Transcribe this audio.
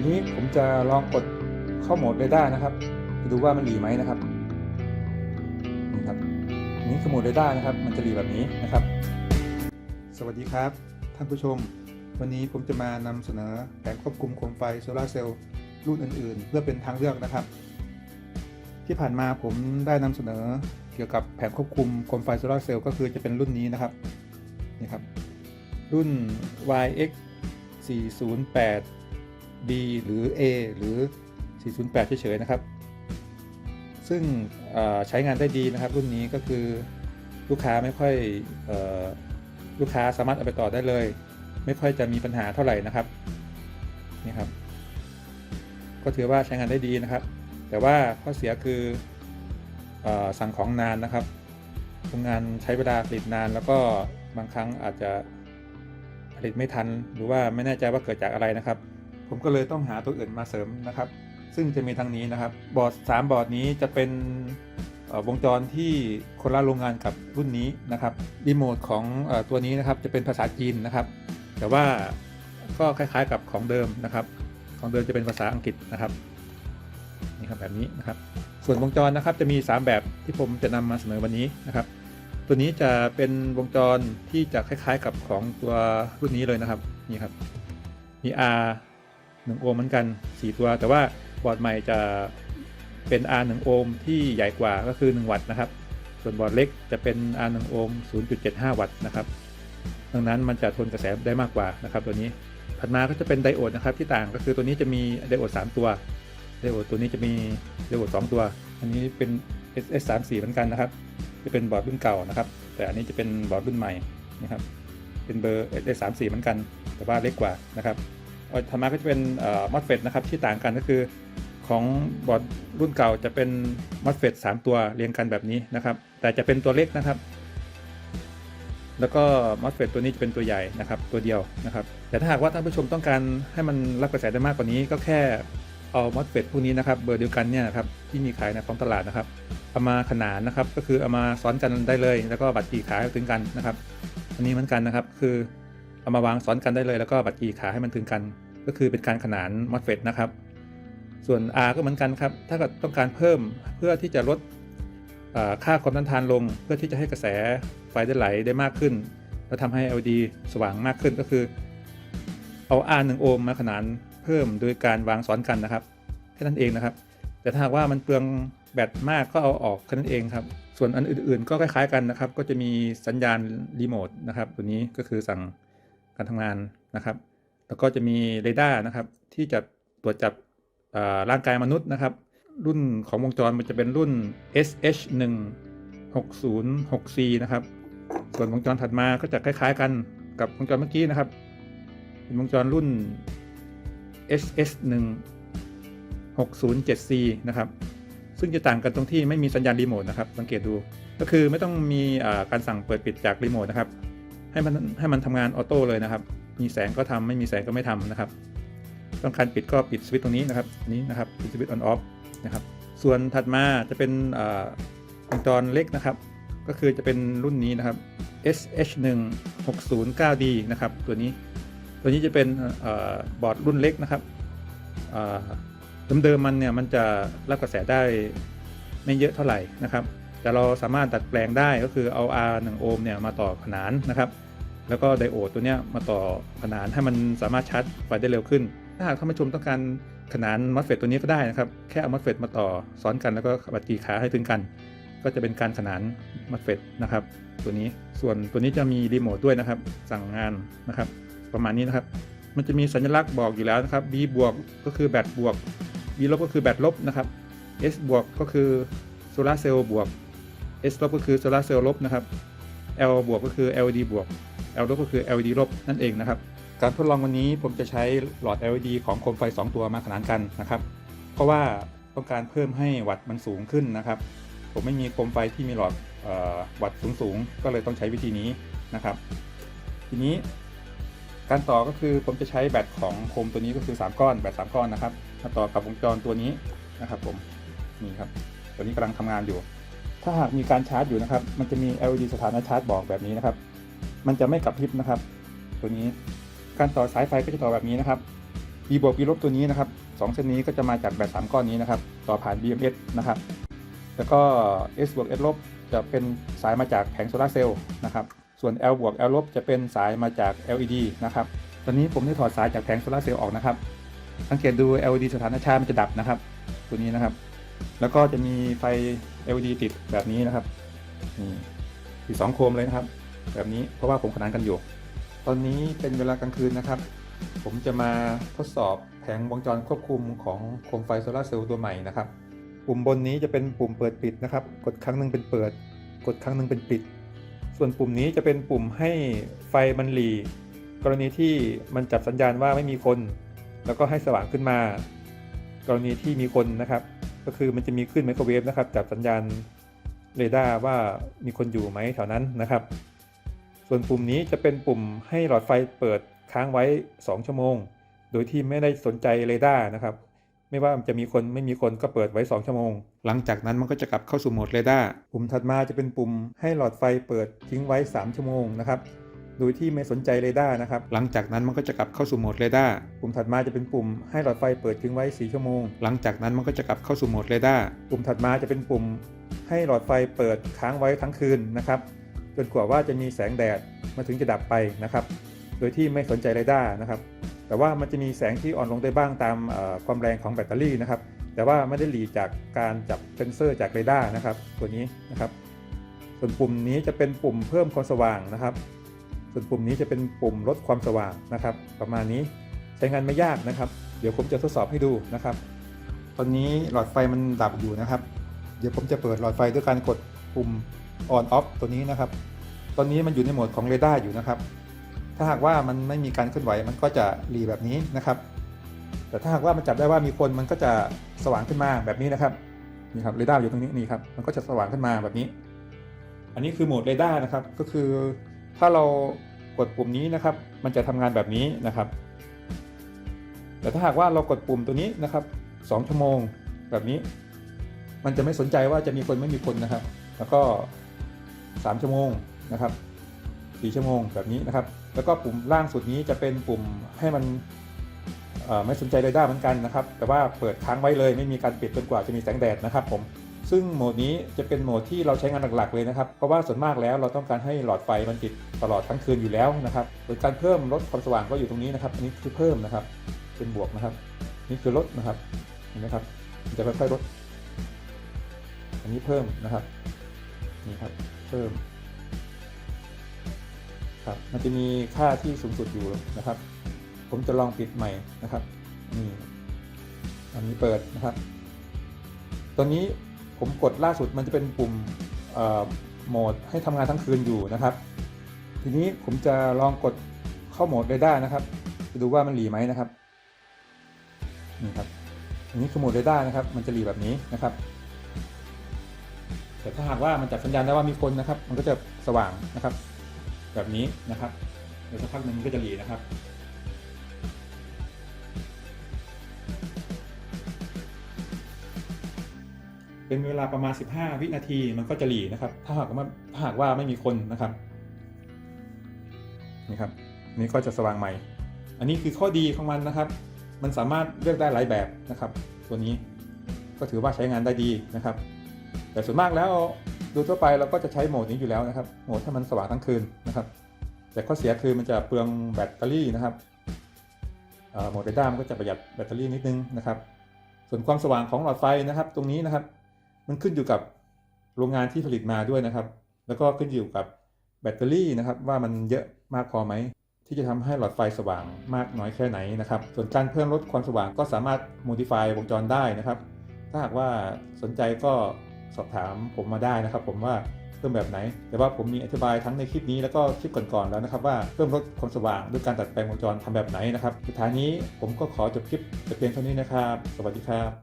ทีนี้ผมจะลองกดเข้าโหมดเรดาร์นะครับจะดูว่ามันหลีไหมนะครับนี่ครับนี้คือโหมดเรดาร์นะครับ มันจะหลีแบบนี้นะครับ สวัสดีครับท่านผู้ชม วันนี้ผมจะมานำเสนอแผนควบคุมโคมไฟโซลาเซลล์รุ่นอื่น ๆ เพื่อเป็นทางเลือกนะครับ ที่ผ่านมาผมได้นำเสนอเกี่ยวกับแผนควบคุมโคมไฟโซลาเซลล์ก็คือจะเป็นรุ่นนี้นะครับนี่ครับรุ่น YX 408 B หรือ A หรือ 408 เฉยๆนะครับ ซึ่งใช้งานได้ดีนะครับ รุ่นนี้ก็คือลูกค้าไม่ค่อยออลูกค้าสามารถเอาไปต่อได้เลย ไม่ค่อยจะมีปัญหาเท่าไหร่นะครับนี่ครับ ก็ถือว่าใช้งานได้ดีนะครับ แต่ว่าข้อเสียคืออสั่งของนานนะครับโรงงานใช้เวลาผลิตนาน แล้วก็บางครั้งอาจจะผลิตไม่ทัน หรือว่าไม่แน่ใจว่าเกิดจากอะไรนะครับ ผมก็เลยต้องหาตัวอื่นมาเสริมนะครับ ซึ่งจะมีทางนี้นะครับ บอร์ด3บอร์ดนี้จะเป็นวงจรที่คนละโรงงานกับรุ่นนี้นะครับรีโมทของอตัวนี้นะครับจะเป็นภาษาจีนนะครับ แต่ว่าก็คล้ายๆกับของเดิมนะครับ ของเดิมจะเป็นภาษาอังกฤษนะครับนี่ครับแบบนี้นะครับ ส่วนวงจรนะครับจะมี 3 แบบที่ผมจะนำมาเสนอวันนี้นะครับ ตัวนี้จะเป็นวงจรที่จะคล้ายๆกับของตัวรุ่นนี้เลยนะครับนี่ครับมี R 1 โอห์มเหมือนกัน 4 ตัว แต่ว่าบอร์ดใหม่จะเป็น R 1 โอห์มที่ใหญ่กว่าก็คือ 1 วัตต์นะครับ ส่วนบอร์ดเล็กจะเป็น R 1 โอห์ม0.75 วัตต์นะครับ ดังนั้นมันจะทนกระแสได้มากกว่านะครับ ตัวนี้ ถัดมาก็จะเป็นไดโอดนะครับที่ต่างก็คือตัวนี้จะมีไดโอด3ตัว ไดโอดตัวนี้จะมีไดโอด2ตัว อันนี้เป็น SS 3 4 เหมือนกันนะครับ จะเป็นบอร์ดรุ่นเก่านะครับ แต่อันนี้จะเป็นบอร์ดรุ่นใหม่นะครับ เป็นเบอร์ SS 3 4 เหมือนกัน แต่ว่าเล็กกว่านะครับ เอ่อธรรมะก็จะเป็นมอสเฟตนะครับที่ต่างกันก็คือของบอร์ดรุ่นเก่าจะเป็นมอสเฟต3ตัวเรียงกันแบบนี้นะครับ แต่จะเป็นตัวเล็กนะครับ แล้วก็มอสเฟตตัวนี้จะเป็นตัวใหญ่นะครับ ตัวเดียวนะครับ แต่ถ้าหากว่าท่านผู้ชมต้องการให้มันรับกระแสได้มากกว่านี้ก็แค่เอามอสเฟตพวกนี้นะครับ เบอร์เดียวกันเนี่ยนะครับที่มีขายในท้องตลาดนะครับเอามาขนานนะครับ ก็คือเอามาซ้อนกันได้เลย แล้วก็บัตรกี่ขาถึงกันนะครับ อันนี้เหมือนกันนะครับ คือ เอามาวางซ้อนกันได้เลยแล้วก็บัตรกีขาให้มันถึงกัน ก็คือเป็นการขนานมอสเฟตนะครับ ส่วน R ก็เหมือนกันครับ ถ้าเกิดต้องการเพิ่มเพื่อที่จะลดค่าความต้านทานลง เพื่อที่จะให้กระแสไฟได้ไหลได้มากขึ้น แล้วทำให้ LED สว่างมากขึ้นก็คือ เอา R 1โอห์มมาขนานเพิ่มโดยการวางซ้อนกันนะครับแค่นั้นเองนะครับ แต่ถ้าหากว่ามันเปลืองแบตมากก็เอาออกแค่นั้นเองครับส่วนอันอื่นๆ ก็คล้ายๆกันนะครับ ก็จะมีสัญญาณรีโมทนะครับ ตัวนี้ก็คือสั่ง การทำงานนะครับ แล้วก็จะมีเรดาร์นะครับ ที่จะตรวจจับร่างกายมนุษย์นะครับ รุ่นของวงจรมันจะเป็นรุ่น SH 1 6 0 6 C นะครับ ส่วนวงจรถัดมาก็จะคล้าย ๆ กันกับวงจรเมื่อกี้นะครับ เป็นวงจรรุ่น SS 1 607C นะครับ ซึ่งจะต่างกันตรงที่ไม่มีสัญญาณรีโมทนะครับ สังเกตดู ก็คือไม่ต้องมีการสั่งเปิดปิดจากรีโมทนะครับ ให้มันให้มันทำงานออโต้เลยนะครับ มีแสงก็ทำไม่มีแสงก็ไม่ทำนะครับ ต้องการปิดก็ปิดสวิตช์ตรงนี้นะครับนี้นะครับปิดสวิตช์ออนออฟนะครับ ส่วนถัดมาจะเป็นวงจรเล็กนะครับ ก็คือจะเป็นรุ่นนี้นะครับ SH 1 6 0 9D นะครับ ตัวนี้ ตัวนี้จะเป็นอบอร์ดรุ่นเล็กนะครับเดิมๆมันเนี่ยมันจะรับกระแสได้ไม่เยอะเท่าไหร่นะครับ แต่เราสามารถดัดแปลงได้ก็คือเอา R 1โอห์มเนี่ยมาต่อขนานนะครับ แล้วก็ไดโอดตัวเนี้ยมาต่อขนานให้มันสามารถชาร์จไฟได้เร็วขึ้น ถ้าหากท่านผู้ชมต้องการขนานมอสเฟตตัวนี้ก็ได้นะครับ แค่เอามอสเฟตมาต่อซ้อนกันแล้วก็บัตรกีขาให้ถึงกัน ก็จะเป็นการขนานมอสเฟตนะครับ ตัวนี้ส่วนตัวนี้จะมีรีโมทด้วยนะครับ สั่งงานนะครับ ประมาณนี้นะครับ มันจะมีสัญลักษณ์บอกอยู่แล้วนะครับ B บวกก็คือแบตบวก B ลบก็คือแบตลบนะครับ S บวกก็คือโซลาร์เซลล์บวก S ลบก็คือโซลาร์เซลล์ลบนะครับ L บวกก็คือ LED บวก L ลบก็คือ LED ลบนั่นเองนะครับ การทดลองวันนี้ผมจะใช้หลอด LED ของโคมไฟ 2 ตัวมาขนานกันนะครับ เพราะว่าต้องการเพิ่มให้วัตต์มันสูงขึ้นนะครับ ผมไม่มีโคมไฟที่มีหลอดออวัตต์สูงๆ ก็เลยต้องใช้วิธีนี้นะครับ ทีนี้การต่อก็คือผมจะใช้แบตของโคมตัวนี้ก็คือ 3 ก้อนแบต3ก้อนนะครับมาต่อกับวงจรตัวนี้นะครับ ผมนี่ครับ ตัวนี้กำลังทำงานอยู่ ถ้าหากมีการชาร์จอยู่นะครับ มันจะมี LED สถานะชาร์จบอกแบบนี้นะครับ มันจะไม่กลับพริบนะครับ ตัวนี้ การต่อสายไฟก็จะต่อแบบนี้นะครับ B บวก B ลบตัวนี้นะครับสองเส้นนี้ก็จะมาจากแบตสามก้อนนี้นะครับ ต่อผ่าน BMS นะครับ แล้วก็ S บวก S ลบจะเป็นสายมาจากแผงโซลาเซลล์นะครับ ส่วน L บวก L ลบจะเป็นสายมาจาก LED นะครับ ตอนนี้ผมได้ถอดสายจากแผงโซลาเซลล์ออกนะครับ สังเกตดู LED สถานะชาร์จมันจะดับนะครับ ตัวนี้นะครับ แล้วก็จะมีไฟ LED ติดแบบนี้นะครับนี่ติดสองโคมเลยนะครับ แบบนี้เพราะว่าผมขนานกันอยู่ ตอนนี้เป็นเวลากลางคืนนะครับ ผมจะมาทดสอบแผงวงจรควบคุมของโคมไฟโซลาร์เซลล์ตัวใหม่นะครับ ปุ่มบนนี้จะเป็นปุ่มเปิดปิดนะครับ กดครั้งหนึ่งเป็นเปิด กดครั้งหนึ่งเป็นปิด ส่วนปุ่มนี้จะเป็นปุ่มให้ไฟมันหลีกรณีที่มันจับสัญญาณว่าไม่มีคน แล้วก็ให้สว่างขึ้นมา กรณีที่มีคนนะครับ ก็คือมันจะมีคลื่นไมโครเวฟนะครับจับสัญญาณเรดาร์ว่ามีคนอยู่ไหมแถวนั้นนะครับ ส่วนปุ่มนี้จะเป็นปุ่มให้หลอดไฟเปิดค้างไว้ 2 ชั่วโมง โดยที่ไม่ได้สนใจเรดาร์นะครับ ไม่ว่าจะมีคนไม่มีคนก็เปิดไว้ 2 ชั่วโมง หลังจากนั้นมันก็จะกลับเข้าสู่โหมดเรดาร์ปุ่มถัดมาจะเป็นปุ่มให้หลอดไฟเปิดทิ้งไว้ 3 ชั่วโมงนะครับ โดยที่ไม่สนใจเรดาร์นะครับ หลังจากนั้นมันก็จะกลับเข้าสู่โหมดเรดาร์ ปุ่มถัดมาจะเป็นปุ่มให้หลอดไฟเปิดทิ้งไว้ 4 ชั่วโมง หลังจากนั้นมันก็จะกลับเข้าสู่โหมดเรดาร์ ปุ่มถัดมาจะเป็นปุ่มให้หลอดไฟเปิดค้างไว้ทั้งคืนนะครับ จนกว่าว่าจะมีแสงแดดมาถึงจะดับไปนะครับ โดยที่ไม่สนใจเรดาร์นะครับ แต่ว่ามันจะมีแสงที่อ่อนลงได้บ้างตามเอ่อความแรงของแบตเตอรี่นะครับ แต่ว่าไม่ได้หลีจากการจับเซนเซอร์จากเรดาร์นะครับ ตัวนี้นะครับ ส่วนปุ่มนี้จะเป็นปุ่มเพิ่มความสว่างนะครับ ส่วนปุ่มนี้จะเป็นปุ่มลดความสว่างนะครับ ประมาณนี้ใช้งานไม่ยากนะครับ เดี๋ยวผมจะทดสอบให้ดูนะครับ ตอนนี้หลอดไฟมันดับอยู่นะครับ เดี๋ยวผมจะเปิดหลอดไฟด้วยการกดปุ่ม on off ตัวนี้นะครับ ตอนนี้มันอยู่ในโหมดของเรดาร์อยู่นะครับ ถ้าหากว่ามันไม่มีการเคลื่อนไหวมันก็จะหลีแบบนี้นะครับ แต่ถ้าหากว่ามันจับได้ว่ามีคนมันก็จะสว่างขึ้นมาแบบนี้นะครับนี่ครับเรดาร์อยู่ตรงนี้นี่ครับมันก็จะสว่างขึ้นมาแบบนี้ อันนี้คือโหมดเรดาร์นะครับก็คือ ถ้าเรากดปุ่มนี้นะครับ มันจะทำงานแบบนี้นะครับ แต่ถ้าหากว่าเรากดปุ่มตัวนี้นะครับ2ชั่วโมงแบบนี้ มันจะไม่สนใจว่าจะมีคนไม่มีคนนะครับ แล้วก็ 3 ชั่วโมงนะครับ4ชั่วโมงแบบนี้นะครับ แล้วก็ปุ่มล่างสุดนี้จะเป็นปุ่มให้มันไม่สนใจเรดาร์เหมือนกันนะครับ แต่ว่าเปิดค้างไว้เลยไม่มีการปิดจนกว่าจะมีแสงแดดนะครับผม ซึ่งโหมดนี้จะเป็นโหมดที่เราใช้งานหลักๆเลยนะครับ เพราะว่าส่วนมากแล้วเราต้องการให้หลอดไฟมันติดตลอดทั้งคืนอยู่แล้วนะครับโดยการเพิ่มลดความสว่างก็อยู่ตรงนี้นะครับ อันนี้คือเพิ่มนะครับ เป็นบวกนะครับ นี่คือลดนะครับ เห็นไหมครับ จะค่อยๆลด อันนี้เพิ่มนะครับ นี่ครับ เพิ่ม ครับ มันจะมีค่าที่สูงสุดอยู่นะครับ ผมจะลองปิดใหม่นะครับ นี่ อันนี้เปิดนะครับ ตอนนี้ ผมกดล่าสุดมันจะเป็นปุ่มโหมดให้ทำงานทั้งคืนอยู่นะครับ ทีนี้ผมจะลองกดเข้าโหมดเรดาร์นะครับดูว่ามันหลีไหมนะครับนี่ครับอันนี้คือโหมดเรดาร์นะครับ มันจะหลีแบบนี้นะครับแต่ถ้าหากว่ามันจับสัญญาณได้ว่ามีคนนะครับ มันก็จะสว่างนะครับ แบบนี้นะครับเดี๋ยวสักพักหนึ่งก็จะหลีนะครับ เป็นเวลาประมาณ 15 วินาทีมันก็จะหลีนะครับ ถ้าหากว่าถ้าหากว่าไม่มีคนนะครับนี่ครับนนี้ก็จะสว่างใหม่ อันนี้คือข้อดีของมันนะครับ มันสามารถเลือกได้หลายแบบนะครับ ตัวนี้ก็ถือว่าใช้งานได้ดีนะครับ แต่ส่วนมากแล้วโดยทั่วไปเราก็จะใช้โหมดนี้อยู่แล้วนะครับ โหมดให้มันสว่างทั้งคืนนะครับ แต่ข้อเสียคือมันจะเปลืองแบตเตอรี่นะครับโหมดเรดาร์มันก็จะประหยัดแบตเตอรี่นิดนึงนะครับ ส่วนความสว่างของหลอดไฟนะครับ ตรงนี้นะครับ มันขึ้นอยู่กับโรงงานที่ผลิตมาด้วยนะครับ แล้วก็ขึ้นอยู่กับแบตเตอรี่นะครับ ว่ามันเยอะมากพอไหมที่จะทำให้หลอดไฟสว่างมากน้อยแค่ไหนนะครับ ส่วนการเพิ่มลดความสว่างก็สามารถ modify วงจรได้นะครับ ถ้าหากว่าสนใจก็สอบถามผมมาได้นะครับ ผมว่าเพิ่มแบบไหน แต่ว่าผมมีอธิบายทั้งในคลิปนี้แล้วก็คลิปก่อนๆแล้วนะครับ ว่าเพิ่มลดความสว่างด้วยการดัดแปลงวงจรทำแบบไหนนะครับ สุดท้ายนี้ผมก็ขอจบคลิปแต่เพียงเท่านี้นะครับ สวัสดีครับ